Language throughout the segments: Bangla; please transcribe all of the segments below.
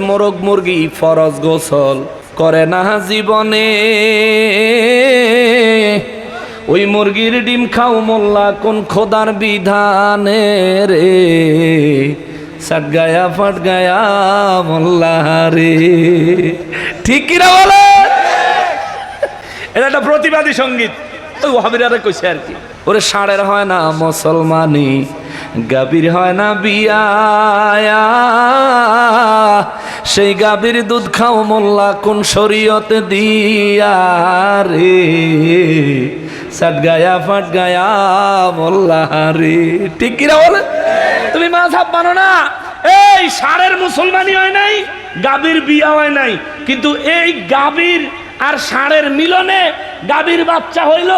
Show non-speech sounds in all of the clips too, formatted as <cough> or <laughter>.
মোরগ মুরগি ফরজ গোসল করে না জীবনে। ওই মুরগির ডিম খাও মোল্লা, কোন খোদার বিধানে রে? সাট গায়া ফাট গায়া মোল্লা রে। ঠিক কিনা বলে? এটা একটা প্রতিবাদী সংগীত। ওই ওহাবিরারে কইছে আর কি। ওরে ষাঁড়ের হয় না মুসলমানি গাবির হয় না বিয়া সেই গাভীর দুধ খাও মোল্লা, কোন শরীয়তে দিয়া রে? সাট গায়া, ফাট গায়া মোল্লা রে। ঠিক কিরা বলে? তুমি মাঝাব মানো না? এই, সারের মুসলমানি হয় নাই, গাভীর বিয়া হয় নাই, কিন্তু এই গাবির আর ষাঁড়ের মিলনে গাবির বাচ্চা হইল।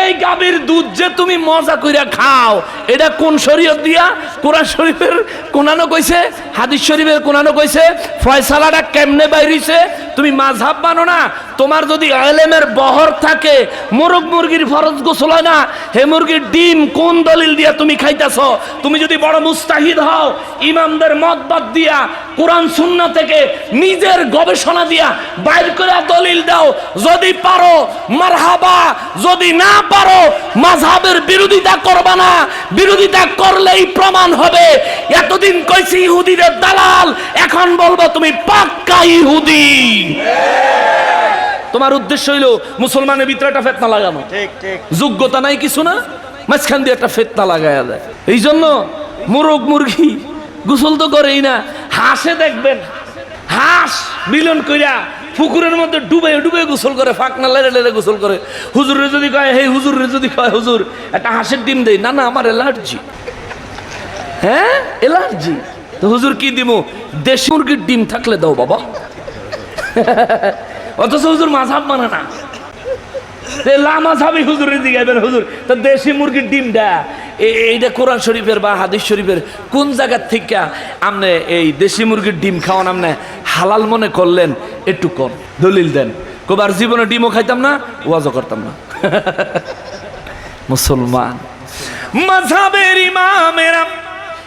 এই গাবির দুধ যে তুমি মজা কইরা খাও, এটা কোন শরীয়ত দিয়া? কোরআন শরীফের কোনানো কইছে, হাদিস শরীফের কোনানো কইছে, ফয়সালাটা কেমনে বাইরিছে? তুমি মাঝহাব মানো না তোমার যদি আলেমের বহর থাকে, মোরগ মুরগির ফরজ গোসল হয় না, হে মুরগির ডিম কোন দলিল দিয়া তুমি খাইতেছ? তুমি যদি বড় মুস্তাহিদ হও, ইমামদের মত বাদ দিয়া, কোরআন সুন্না থেকে নিজের গবেষণা দিয়া বাইর করে দলিল দাও, যদি পারো, মারহাবা, যদি না পারো মাঝহাবের বিরোধিতা করবা না। বিরোধিতা করলেই প্রমাণ হবে। এতদিন কইছি ইহুদিদের দালাল, এখন বলব তুমি পাক্কা ইহুদি। তোমার উদ্দেশ্য হইল মুসলমানের ভিতরে একটা ফেতনা লাগানো। যোগ্যতা নাই কিছু না মাঝখান দিয়ে একটা ফেতনা লাগায়া দেয়। এই জন্য মোরগ মুরগি গোসল তো করেই না হাঁসে দেখবেন হাঁস মিলন কইরা পুকুরের মধ্যে ডুবে ডুবে গোসল করে ফাঁক না লেড়ে লেড়ে গোসল করে। হুজুরে যদি কয় হে হুজুরে যদি কয় হুজুর একটা হাঁসের ডিম দেই। না না আমার অ্যালার্জি। হ্যাঁ অ্যালার্জি। তো হুজুর কি দিব দেশি মুরগির ডিম থাকলে দাও বাবা। <laughs> অথচ হুজুর মাঝাব মানে না। লামা সাবি হুজুরের দিকে হুজুর, তা দেশি মুরগির ডিমটা এইটা কোরআন শরীফের বা হাদিস শরীফের কোন জায়গার থেকে আপনি এই দেশি মুরগির ডিম খাওয়ান আপনি হালাল মনে করলেন, একটু কম। দলিল দেন। কবার জীবনে ডিমও খাইতাম না, ওয়াজও করতাম না। <laughs> মুসলমান। মাঝাবের ইমামেরা,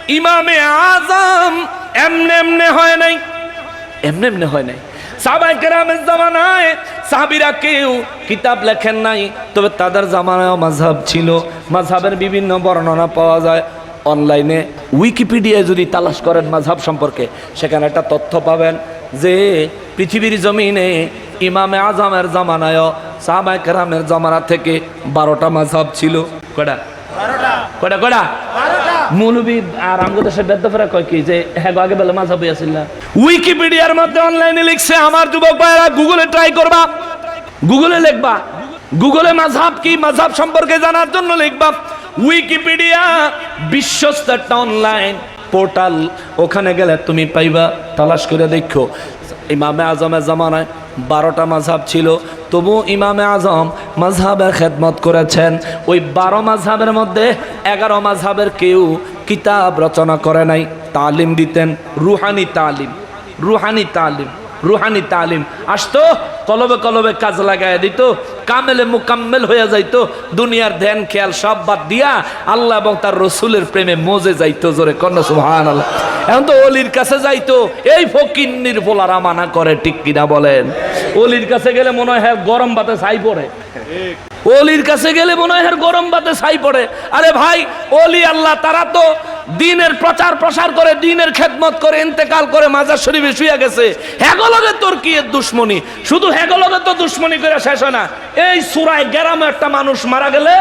ইমামে আজম এমনে এমনে হয় নাই। এমনি এমনি হয় নাই। সাহাবাই কেরামের জামানায় সাহাবিরা কেউ কিতাব লেখেন নাই তবে তাদের জামানায় মাঝহাব ছিল। মাঝহাবের বিভিন্ন বর্ণনা পাওয়া যায়। অনলাইনে উইকিপিডিয়ায় যদি তালাশ করেন মাঝহাব সম্পর্কে সেখানে একটা তথ্য পাবেন যে পৃথিবীর জমিনে ইমামে আজমের জামানায় সাহাবাই কেরামের জামানা থেকে বারোটা মাঝহাব ছিল। কটা কটা কটা মৌলবী আর আমগো দেশের বেদ্যফেরা কয় কি যে হ্যাঁ আগে বেলা মাঝা বইয়াছিল না উইকিপিডিয়ার মধ্যে অনলাইনে লিখছে, আমার যুবক ভাইয়েরা গুগলে ট্রাই করবা। গুগলে লিখবা। গুগলে মাঝহাব কি, মাঝহাব সম্পর্কে জানার জন্য লিখবা, উইকিপিডিয়া, বিশ্বস্ত একটা অনলাইন পোর্টাল ওখানে গেলে তুমি পাইবা, তালাশ করে দেখো। ইমামে আজমের জামানায় বারোটা মাঝহাব ছিল। তবু ইমামে আজম মাঝহাবের খেদমত করেছেন। ওই বারো মাঝহাবের মধ্যে এগারো মাঝহাবের কেউ কিতাব রচনা করে নাই। তালিম দিতেন রুহানি তালিম রুহানি তালিম। রুহানি তালিম। আসতো, কলবে কলবে কাজ লাগায় দিত, কামেলে মুকাম্মেল হয়ে যাইত, দুনিয়ার ধ্যান খেয়াল সব বাদ দিয়া আল্লাহ এবং তার রসুলের প্রেমে মজে যাইতো জোরে কন্যা সুহান এখন তো অলির কাছে যাইতো, এই ফকিন্নির পোলারা মানা করে, ঠিক কিনা বলেন? অলির কাছে গেলে মনে হয় হ্যাঁ গরম বাতে ছাই পড়ে। অলির কাছে গেলে মনে হয় হ্যাঁ গরম বাতে ছাই পড়ে। আরে ভাই, অলি আল্লাহ, তারা তো দিনের প্রচার প্রসার করে দিনের খেদমত করে ইন্তেকাল করে মাজার শরীফে শুয়ে গেছে। হেগলগে তোর কি এর দুশ্মনী? শুধু হ্যাগলগে তো দুশ্মনী করে শেষ হয় না। এই সুরায় গ্রামে একটা মানুষ মারা গেলে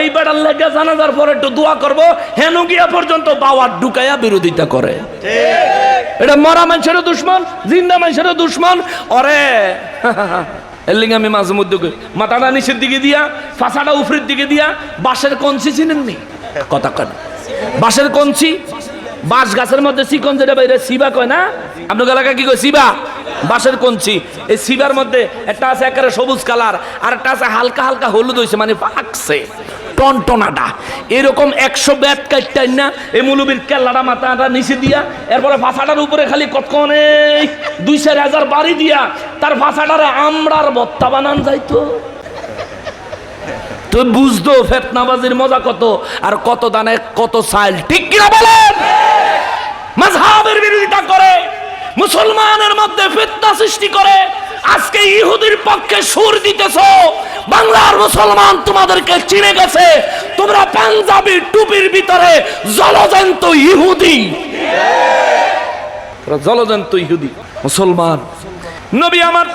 এই বেড়ার লেগে জানাজার পর একটু দোয়া করব হেনু গিয়া পর্যন্ত বাওয়ার ঢুকাইয়া বিরোধিতা করে। এটা মরা মানুষেরও দুশ্মন জিন্দা মানুষেরও দুশ্মন। অরে <laughs> এর লিগে আমি মাঝে মধ্যে কই, মাথাটা নিচের দিকে দিয়া ফাঁসাটা উপরের দিকে দিয়া বাঁশের কঞ্চি চিনেননি কথা কন বাঁশের কঞ্চি? বাঁশ গাছের মধ্যে চিকন যেটা বাইরে সিবা কয় না? আপনার এলাকায় কি কয় সিবা বাঁশের কঞ্চি। এই সিবার মধ্যে একটা আছে একেবারে সবুজ কালার, আর একটা আছে হালকা হালকা হলুদ হয়েছে মানে পাকছে টনটনাটা। এরকম একশো ব্যাট কাটটাই না, এই মুলুবির কেল্লাটা মাথাটা নিচে দিয়া, এরপরে ভাষাটার উপরে খালি কতক্ষণে দুই চার হাজার বাড়ি দিয়া, তার ভাষাটারে আমরার বত্তা বানান যাইতো। তো বুঝতো ফেতনাবাজির মজা কত, আর কত দানে কত সাইল। ঠিক কিনা বলেন? মাঝহাবের বিরোধিতা করে, মুসলমানের মধ্যে ফিতনা সৃষ্টি করে, আজকে ইহুদির পক্ষে সুর দিতেছ, বাংলার মুসলমান তোমাদেরকে চিনে গেছে, তোমরা পাঞ্জাবি টুপির ভিতরে জলজন্ত ইহুদি। জলজন্ত ইহুদি, মুসলমান। নবী আমার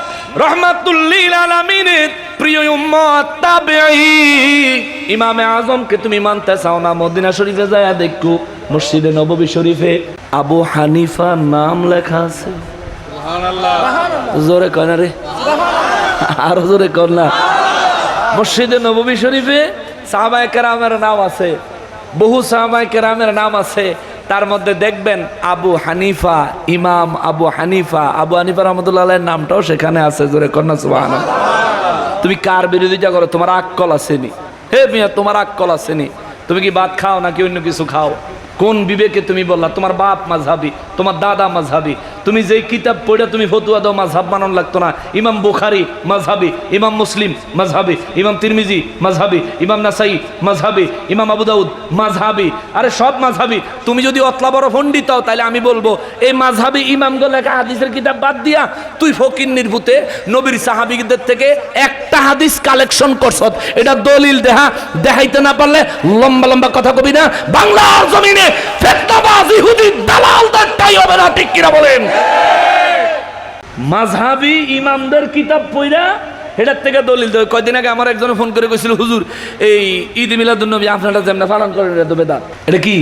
রহমাতুল্লিল আলামিনের প্রিয় উম্মত তাবেঈ। ইমামে আজমকে তুমি মানতে চাও না মদিনা শরীফে যায় দেখো মসজিদে নববী শরীফে আবু হানিফা নাম লেখা আছে। জোরে কয় না রে আরও জোরে কর না মসজিদে নববী শরীফে সাহাবায়ে কেরামের নাম আছে। বহু সাহাবায়ে কেরামের নাম আছে। তার মধ্যে দেখবেন আবু হানিফা ইমাম আবু হানিফা। আবু হানিফা রহমতুল্লাহ নামটাও সেখানে আছে জোরে কন্যা সুবাহ তুমি কার বিরোধিতা করো? তোমার আক্কল আসেনি। হে মিয়া, তোমার আক্কল আসেনি। তুমি কি ভাত খাও নাকি অন্য কিছু খাও? কোন বিবেকে তুমি বললা, তোমার বাপ মাঝহাবি, তোমার দাদা মাঝহাবি তুমি যেই কিতাব পড়ে তুমি ফতুয়া দাও মাঝহাব বানানো লাগতো না। ইমাম বুখারি মাঝহাবি ইমাম মুসলিম মাঝহাবি ইমাম তিরমিজি মাঝহাবি ইমাম নাসাই মাঝহাবি ইমাম আবু দাউদ মাঝহাবি আরে সব মাঝহাবি তুমি যদি অতলা বড় পণ্ডিত হও তাহলে আমি বলব, এই মাঝহাবি ইমামগুলো লেখা হাদিসের কিতাব বাদ দিয়া, তুই ফকির নির্ভূতে নবীর সাহাবিদের থেকে একটা হাদিস কালেকশন করছ। এটা দলিল দেহা, দেখাইতে না পারলে লম্বা লম্বা কথা কবি না। বাংলার জমিনে ফেতনাবাজ ইহুদি দালালদারটাই হবে না, ঠিক কিনা বলেন? মাঝহাবি ইমামদের কিতাব পইরা এটার থেকে দলিল দেয়। কয়দিন আগে আমার একজন ফোন করে কইছিল, হুজুর, এই ঈদ মিলাদুল নবী আপনারা যেমন পালন করেন, এটা তো বেদাত। এটা কি?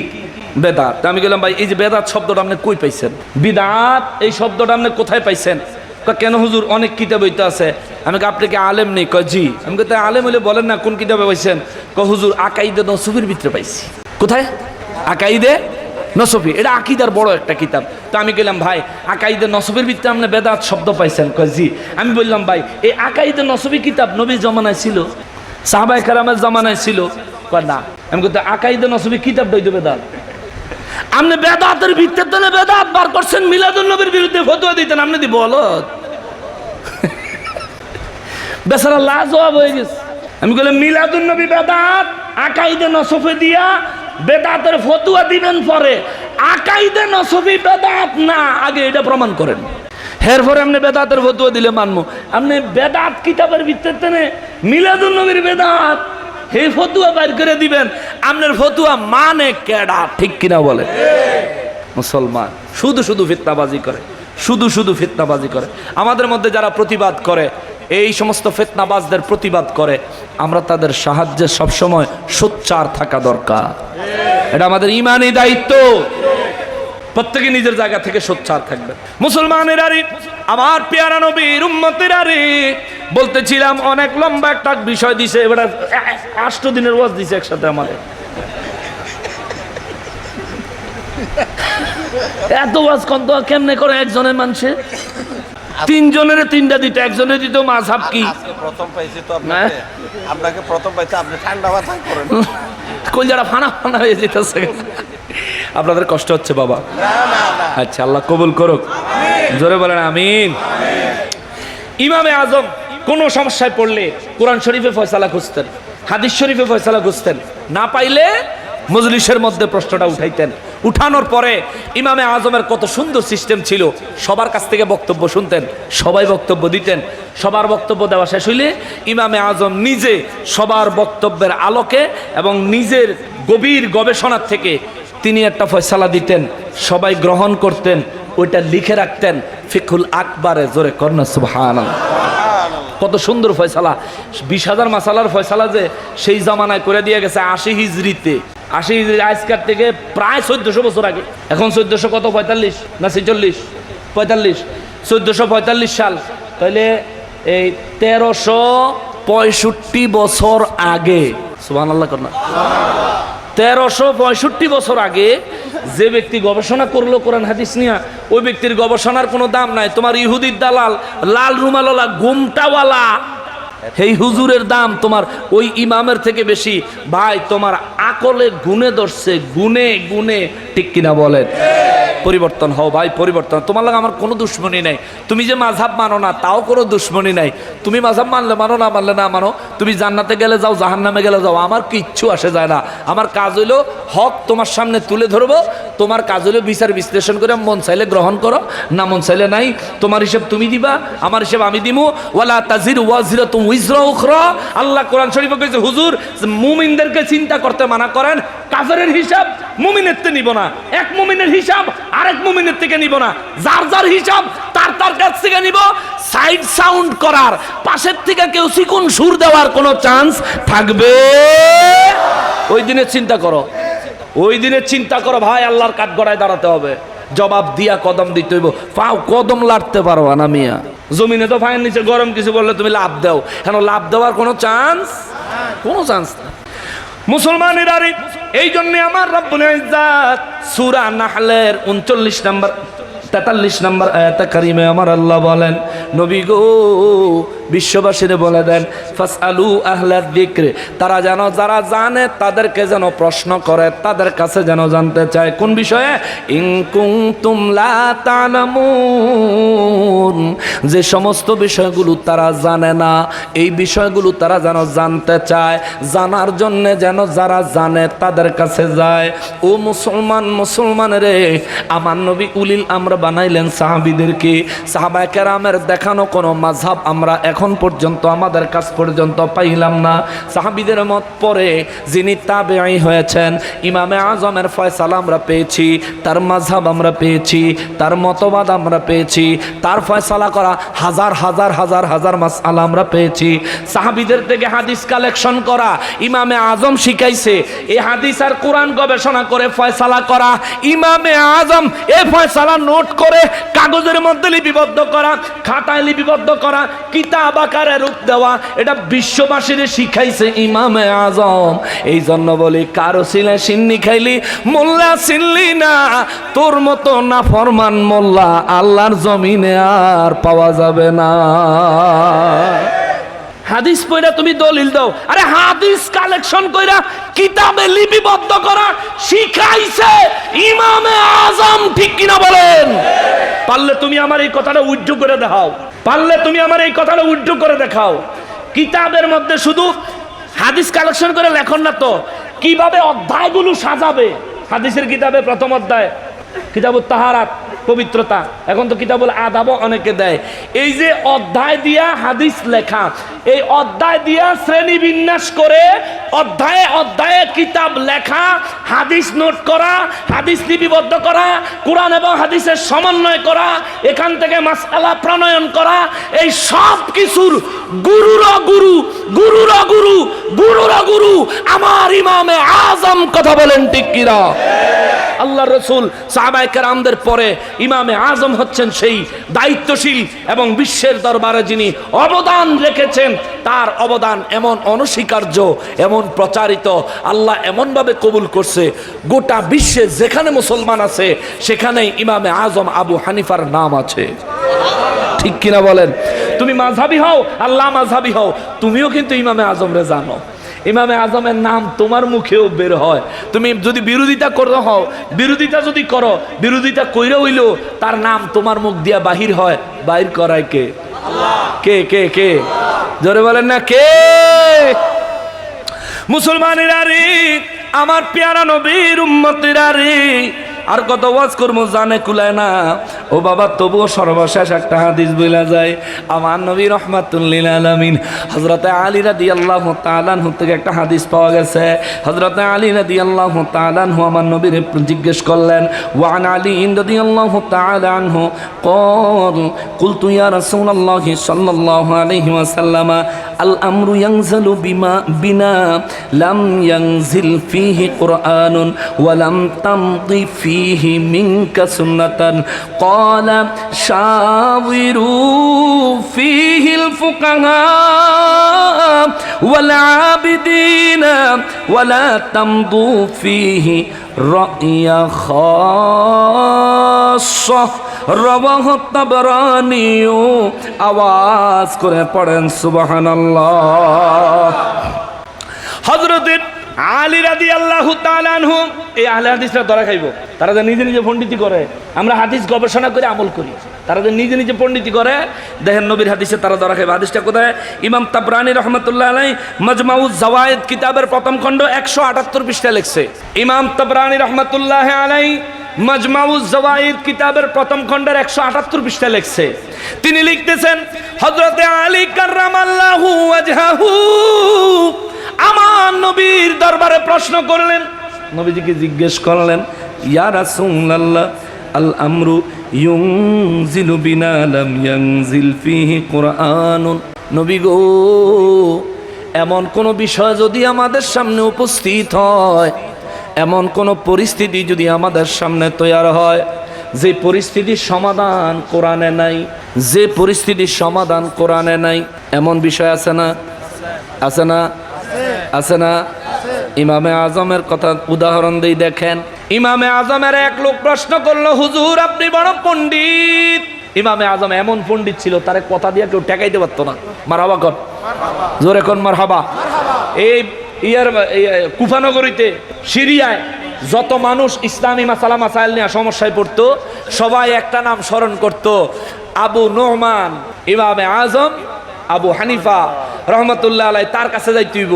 বেদাত। আমি গেলাম ভাই, এই যে বেদাত শব্দটা আপনি কই পাইছেন? বিদাত? এই শব্দটা আপনি কোথায় পাইছেন? কেন হুজুর? অনেক কিতাব হইতে আছে। আমি আপনি কি আলেম নেই? জি। আমি তাই আলেম হলে বলেন না কোন কিতাবে পাইছেন? ক, হুজুর, আকাইদে নসুফির ভিতরে পাইছি। কোথায়? আকাইদে? নসফি। এটা আকিদার বড় একটা কিতাব। তো আমি গেলাম, ভাই, আকাইদে নসফির ভিতরে আপনি বেদাত শব্দ পাইছেন। কয়, জি। আমি বললাম, ভাই, এই আকাইদে নসফি কিতাব নবীর জমানায় ছিল? সাহাবাই কারামের জমানায় ছিল? না। আমি কিন্তু আকাইদে নসফি কিতাব দইতে বেদাত। আপনি বেদাতের ভিত্তিতে বেদাত বার করছেন মিলাদুল নবীর বিরুদ্ধে ফতোয়া দিতেন, আপনি দি বলত বেচারা লাজবাব হয়ে গেছে। আমি বললাম মিলাদুল নবী বেদাত, আকাইদে নসফে দিয়া বেদাতের ফতুয়া দিবেন পরে। আকাইদে নসফি বেদাত না, আগে এটা প্রমাণ করেন। এর পরে আপনি বেদাতের ফতুয়া দিলে মানবো। আপনি বেদাত কিতাবের ভিত্তিতে মিলাদুল নবীর বেদাত, এই ফতুয়া বাইর করে দিবেন। আপনার ফতুয়া মানে কেডা, ঠিক কিনা বলে? মুসলমান, শুধু শুধু ফিতনাবাজি করে, শুধু শুধু ফিতনাবাজি করে। আমাদের মধ্যে যারা প্রতিবাদ করে এই সমস্ত ফেতনাবাজদের প্রতিবাদ করে, আমরা তাদের সাহায্যে সবসময় সোচ্চার থাকা দরকার। এটা আমাদের ইমানি দায়িত্ব। প্রত্যেকে নিজের জায়গা থেকে সোচ্চার থাকবে। মুসলমানের আরে, আমার পেয়ারা নবীর উম্মতের আরে, বলতেছিলাম অনেক লম্বা একটা বিষয় দিছে, এবার আষ্ট দিনের ওয়াজ দিছে একসাথে আমাদের। এত ওয়াজ কন্ত কেমনে করে একজনের মানুষে তিনজনের তিনটা দিতে একজনের দিত মাঝহাব কি? প্রথম পাইছি তো হ্যাঁ? আপনাকে আপনাকে প্রথম পাইছি আপনি ঠান্ডা মাথায় করেন। কলজারা ফানা ফানা হয়ে যেতেছে। আপনাদের কষ্ট হচ্ছে বাবা। আচ্ছা আল্লাহ কবুল করুক। জোরে বলেন আমিন। ইমামে আজম কোন সমস্যায় পড়লে কোরআন শরীফে ফয়সালা খুঁজতেন হাদিস শরীফে ফয়সালা খুঁজতেন না পাইলে মজলিসের মধ্যে প্রশ্নটা উঠাইতেন। উঠানোর পরে ইমামে আজমের কত সুন্দর সিস্টেম ছিল। সবার কাছ থেকে বক্তব্য শুনতেন সবাই বক্তব্য দিতেন। সবার বক্তব্য দেওয়া শেষ হইলে ইমামে আজম নিজে সবার বক্তব্যের আলোকে এবং নিজের গভীর গবেষণার থেকে তিনি একটা ফয়সালা দিতেন সবাই গ্রহণ করতেন ওইটা লিখে রাখতেন ফিকুল আকবারে জোরে কর্ণ সুবহান কত সুন্দর ফয়সালা। বিশ হাজার মাসালার ফয়সালা যে সেই জামানায় করে দিয়ে গেছে আশি হিজড়িতে আশি আজকার থেকে প্রায় চোদ্দশো বছর আগে। এখন চোদ্দশো কত? পঁয়তাল্লিশ না ছেচল্লিশ? পঁয়তাল্লিশ। চোদ্দশো পঁয়তাল্লিশ সাল। তাহলে এই তেরোশো পঁয়ষট্টি বছর আগে সুবাহ আল্লাহ কন্যা তেরোশো পঁয়ষট্টি বছর আগে যে ব্যক্তি গবেষণা করল কোরআন হাদিস নিয়া, ওই ব্যক্তির গবেষণার কোনো দাম নাই। তোমার ইহুদির দালাল, লাল রুমালওয়ালা, গুমটাওয়ালা এই হুজুরের দাম, তোমার ওই ইমামের থেকে বেশি। ভাই, তোমার আকলে গুনে ধরছে গুনে গুনে ঠিক কিনা বলেন? পরিবর্তন হও ভাই, পরিবর্তন। তোমার লাগে আমার কোনো দুশ্মনী নাই। তুমি যে মাঝাব মানো না, তাও কোনো দুশ্মনী নাই। তুমি মাঝহাব মানলে মানো, না মানলে না মানো। তুমি জান্নাতে গেলে যাও, জাহান্নামে গেলে যাও, আমার কিচ্ছু আসে যায় না। আমার কাজ হইল হক তোমার সামনে তুলে ধরবো তোমার কাজ হলো বিচার বিশ্লেষণ করে মন চাইলে গ্রহণ করো, না মন চাইলে নাই। তোমার হিসেব তুমি দিবা, আমার হিসেব আমি দিমু। ওয়ালা তাজির ওয়াজিরা তুম উইজরা উখরা। আল্লাহ কোরআন শরীফে কইছে, হুজুর, মুমিনদেরকে চিন্তা করতে মানা করেন, কাফেরের হিসাব মুমিনের তে নিব না। এক মুমিনের হিসাব আরেক মুমিনের থেকে নিব না। যার যার হিসাব, তার তার কাছ থেকে নিব। সাইড সাউন্ড করার, পাশের থেকে কেউ চিকুন সুর দেওয়ার কোনো চান্স থাকবে? ওই দিনের চিন্তা করো। ওই দিনের চিন্তা করো, ভাই, আল্লাহর কাঠ গড়ায় দাঁড়াতে হবে। জবাব দিয়া কদম দিতে হইব। পাও, কদম লাড়তে পারো না মিয়া। জমিনে তো ফাইন নিচে গরম কিছু বললে তুমি লাভ দাও। কেন, লাভ দেওয়ার কোনো চান্স? কোনো চান্স না। মুসলমানের আরে এই জন্য আমার রব্বুল ইজ্জাত সূরা নাহলের 39 নম্বর, তেতাল্লিশ নম্বর আয়াতে কারিমে আমার আল্লাহ বলেন, নবী গো বিশ্ববাসীরে বলে দেন ফাস আলু আহলাদ দিক্রে তারা যেন যারা জানে তাদেরকে যেন প্রশ্ন করে, তাদের কাছে যেন জানতে চায়। কোন বিষয়ে? ইনকুম তুমলা তানামুন যে সমস্ত বিষয়গুলো তারা জানে না, এই বিষয়গুলো তারা যেন জানতে চায়। জানার জন্য যেন যারা জানে তাদের কাছে যায়। ও মুসলমান মুসলমান রে আমার নবী উলিল আমরা বানাইলেন সাহাবিদেরকে। সাহাবায় কেরামের দেখানো কোনো মাঝহাব আমরা এখন পর্যন্ত, আমাদের কাছ পর্যন্ত পাইলাম না। সাহাবিদের মত পরে যিনি তাবেঈ হয়েছেন, ইমামে আজমের ফয়সালা আমরা পেয়েছি, তার মাঝহাব আমরা পেয়েছি, তার মতবাদ আমরা পেয়েছি, তার ফয়সালা করা হাজার হাজার হাজার হাজার মাসালা আমরা পেয়েছি। সাহাবিদের থেকে হাদিস কালেকশন করা ইমামে আজম শিখাইছে এই হাদিস আর কোরআন গবেষণা করে ফয়সালা করা ইমামে আজম এই ফয়সালা নোট করে কাগজের মধ্যে লিপিবদ্ধ করা, খাতায় লিপিবদ্ধ করা, কিতাব আকারে রূপ দেওয়া, এটা বিশ্ববাসীর শিখাইছে ইমামে আজম। এই জন্য বলি, কারও ছিলে সিন্নি খাইলি, মোল্লা চিনলি না। তোর মতো না ফরমান মোল্লা আল্লাহর জমিনে আর পাওয়া যাবে না। হাদিস পড়া তুমি দলিল দাও। আরে হাদিস কালেকশন কইরা কিতাবে লিপিবদ্ধ করা শিখাইছে ইমামে আজম, ঠিক কিনা বলেন? পারলে তুমি আমার এই কথাটা উজ্জু করে দেখাও। পারলে তুমি আমার এই কথাটা উল্টো করে দেখাও। কিতাবের মধ্যে শুধু হাদিস কালেকশন করে লেখন না তো। কীভাবে অধ্যায়গুলো সাজাবে? হাদিসের কিতাবে প্রথম অধ্যায়, কিতাবুত তাহারাত। পবিত্রতা। এখন তো কিতাবুল আদাবও অনেকে দেয়। এই যে অধ্যায় দিয়া হাদিস লেখা, এই অধ্যায় দিয়া শ্রেণি বিন্যাস করে অধ্যায়ে অধ্যায়ে কিতাব লেখা, হাদিস নোট করা, হাদিস লিপিবদ্ধ করা, কোরআন এবং হাদিসের সমন্বয় করা, এখান থেকে মাসালা প্রণয়ন করা, এই সব কিছুর গুরুর গুরু গুরুর গুরু গুরুর গুরু আমার ইমামে আজম কথা বলেন ঠিক কিরা আল্লাহ রসুল সাহাবাই কেরামদের পরে ইমামে আজম হচ্ছেন সেই দায়িত্বশীল এবং বিশ্বের দরবারে যিনি অবদান রেখেছেন, তার অবদান এমন অনস্বীকার্য, এমন প্রচারিত, আল্লাহ এমনভাবে কবুল করছে, গোটা বিশ্বে যেখানে মুসলমান আছে, সেখানেই ইমামে আজম আবু হানিফার নাম আছে। ঠিক কিনা বলেন? তুমি মাঝাবি হও, আল্লাহ মাঝাবি হও, তুমিও কিন্তু ইমামে আজমরে জানো। ইমামে আজমের নাম তোমার মুখেও বের হয়। তুমি যদি বিরোধিতা করো, হও। বিরোধিতা যদি করো, বিরোধিতা কইরে হইল, তার নাম তোমার মুখ দিয়া বাহির হয়। বাহির করায় কে? কে কে কে? জোরে বলেন না, কে? মুসলমানেরা রে, আমার পেয়ারা নবীর উম্মতেরা রে, আর কত ওয়াজ করব জানে কুলায় না। ও বাবা, তবুও সর্বশেষ একটা হাদিস বইলা যায়। আমার নবী রহমাতুল্লিল আলমিন হজরতে আলী রাদি আল্লাহ তালান হু থেকে একটা হাদিস পাওয়া গেছে। হজরতে আলী রাদি আল্লাহ তালান হু আমার নবীর জিজ্ঞেস করলেন ওয়ান আলী ইন্দি আল্লাহ তালান হু কুল, কুলতু ইয়া রসুল আল্লাহ সাল্লাহ আলহি আসাল্লাম আল আমরু ইয়ংজলু বিমা, বিনা, লাম ইয়াংজিল ফিহি কোরআন ওয়ালাম তামদি ফিহি মিংকা সুন্নাতান। কর قال شاوروا فيه الفقهاء والعابدين ولا تمضوا فيه رأي خاصة রবাহ তাবরানিও আওয়াজ করে পড়েন সুবহানাল্লাহ হযরতের আলী রাদি আল্লাহ তালানহু এই আহলে হাদিসরা ধরা খাইব তারা যে নিজে নিজে পণ্ডিতি করে, আমরা হাদিস গবেষণা করে আমল করি। তারা যে নিজে নিজে পণ্ডিতি করে, দেখেন নবীর হাদিসে তারা ধরা খাবে হাদিসটা কোথায়? ইমাম তাবরানি রহমতুল্লাহ আলাই মজমাউজ জাওয়ায়েদ কিতাবের প্রথম খণ্ড একশো আটাত্তর পৃষ্ঠা লিখছে। ইমাম তাবরানি রহমতুল্লাহ আলাই মজমাউজ জাওয়ায়েদ কিতাবের প্রথম খণ্ডের একশো আটাত্তর পৃষ্ঠা লিখছে। তিনি লিখতেছেন হজরতে আলী কার্রামাল্লাহু ওয়াজহাহু। আমার নবীর দরবারে প্রশ্ন করলেন, নবীজিকে জিজ্ঞেস করলেন ইয়া রাসূলুল্লাহ, আল আমরু ইউনজিলু বিনা লাম ইয়ানজিল ফিহি কুরআনুন। নবী গো, এমন কোন বিষয় যদি আমাদের সামনে উপস্থিত হয়, এমন কোন পরিস্থিতি যদি আমাদের সামনে তৈরি হয়, যে পরিস্থিতির সমাধান কোরআনে নাই, যে পরিস্থিতির সমাধান কোরআনে নাই, এমন বিষয় আছে না? আছে না? আছে না? ইমামে আজমের কথা উদাহরণ দিয়ে দেখেন। ইমামে আজমের এক লোক প্রশ্ন করল, হুজুর, আপনি বড় পণ্ডিত। ইমামে আজম এমন পণ্ডিত ছিল, তারে কথা দিয়ে কেউ টেকাইতে পারতো না। মার হাবা কর। জোরে কর মার হাবা এই ইয়ার কুফানগরীতে, সিরিয়ায় যত মানুষ ইসলামী মাসালা, মাসাইল নিয়ে সমস্যায় পড়তো, সবাই একটা নাম স্মরণ করত, আবু নোহমান ইমামে আজম, আবু হানিফা, রহমতুল্লাহ আলাই তার কাছে যাই তুইব